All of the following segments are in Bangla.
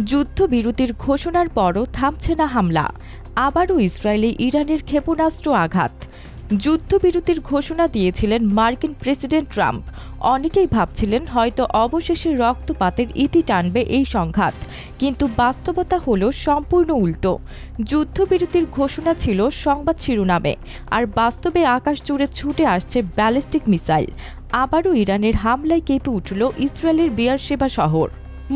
যুদ্ধবিরতির ঘোষণার পরও থামছে না হামলা। আবারও ইসরায়েলে ইরানের ক্ষেপণাস্ত্র আঘাত। যুদ্ধবিরতির ঘোষণা দিয়েছিলেন মার্কিন প্রেসিডেন্ট ট্রাম্প। অনেকেই ভাবছিলেন হয়তো অবশেষে রক্তপাতের ইতি টানবে এই সংঘাত। কিন্তু বাস্তবতা হলো সম্পূর্ণ উল্টো। যুদ্ধবিরতির ঘোষণা ছিল সংবাদ শিরোনামে, আর বাস্তবে আকাশ জুড়ে ছুটে আসছে ব্যালিস্টিক মিসাইল। আবারও ইরানের হামলায় কেঁপে উঠল ইসরায়েলের বিয়ার সেবা শহর।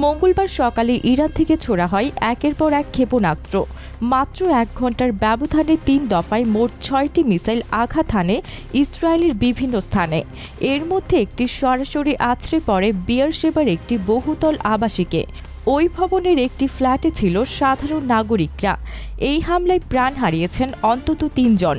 মঙ্গলবার সকালে ইরান থেকে ছোড়া হয় একের পর এক ক্ষেপণাস্ত্র। মাত্র এক ঘণ্টার ব্যবধানে তিন দফায় মোট ছয়টি মিসাইল আঘাত হানে ইসরায়েলের বিভিন্ন স্থানে। এর মধ্যে একটি সরাসরি আছড়ে পড়ে বিয়ার সেবার একটি বহুতল আবাসিকে। ওই ভবনের একটি ফ্ল্যাটে ছিল সাধারণ নাগরিকরা। এই হামলায় প্রাণ হারিয়েছেন অন্তত তিনজন,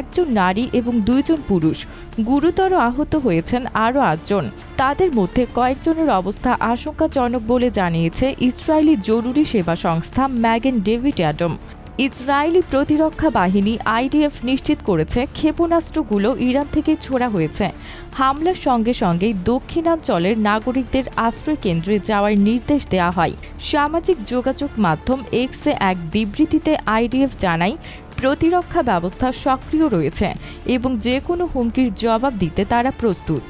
একজন নারী এবং দুইজন পুরুষ। গুরুতর আহত হয়েছেন আরও আটজন। তাদের মধ্যে কয়েকজনের অবস্থা আশঙ্কাজনক বলে জানিয়েছে ইসরায়েলি জরুরি সেবা সংস্থা ম্যাগেন ডেভিড অ্যাডম। ইসরায়েলি প্রতিরক্ষা বাহিনী আইডিএফ নিশ্চিত করেছে ক্ষেপণাস্ত্রগুলো ইরান থেকে ছোড়া হয়েছে। হামলার সঙ্গে সঙ্গেই দক্ষিণাঞ্চলের নাগরিকদের আশ্রয় কেন্দ্রে যাওয়ার নির্দেশ দেওয়া হয়। সামাজিক যোগাযোগ মাধ্যম এক্সে এক বিবৃতিতে আইডিএফ জানায়, প্রতিরক্ষা ব্যবস্থা সক্রিয় রয়েছে এবং যে কোনো হুমকির জবাব দিতে তারা প্রস্তুত।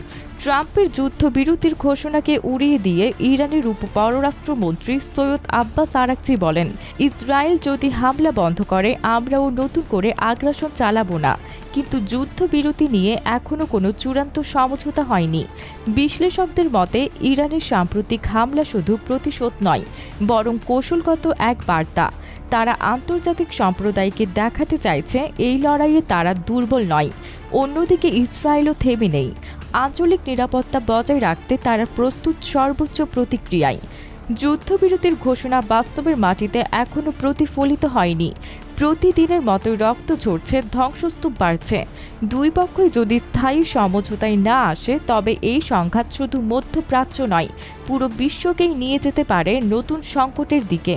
ট্রাম্পের যুদ্ধবিরতির ঘোষণাকে উড়িয়ে দিয়ে ইরানের উপ পররাষ্ট্রমন্ত্রী সৈয়দ আব্বাস আরাকচি বলেন, ইসরায়েল যদি হামলা বন্ধ করে, আমরাও নতুন করে আগ্রাসন চালাবো না। কিন্তু যুদ্ধবিরতি নিয়ে এখনও কোনো চূড়ান্ত সমঝোতা হয়নি। বিশ্লেষকদের মতে, ইরানের সাম্প্রতিক হামলা শুধু প্রতিশোধ নয়, বরং কৌশলগত এক বার্তা। তারা আন্তর্জাতিক সম্প্রদায়কে দেখাতে চাইছে, এই লড়াইয়ে তারা দুর্বল নয়। অন্যদিকে ইসরায়েলও থেমে নেই। আঞ্চলিক নিরাপত্তা বজায় রাখতে তারা প্রস্তুত সর্বোচ্চ প্রতিক্রিয়ায়। যুদ্ধবিরতির ঘোষণা বাস্তবের মাটিতে এখনও প্রতিফলিত হয়নি। প্রতিদিনের মতোই রক্ত ঝরছে, ধ্বংসস্তূপ বাড়ছে। দুই পক্ষই যদি স্থায়ী সমঝোতায় না আসে, তবে এই সংঘাত শুধু মধ্যপ্রাচ্য নয়, পুরো বিশ্বকেই নিয়ে যেতে পারে নতুন সংকটের দিকে।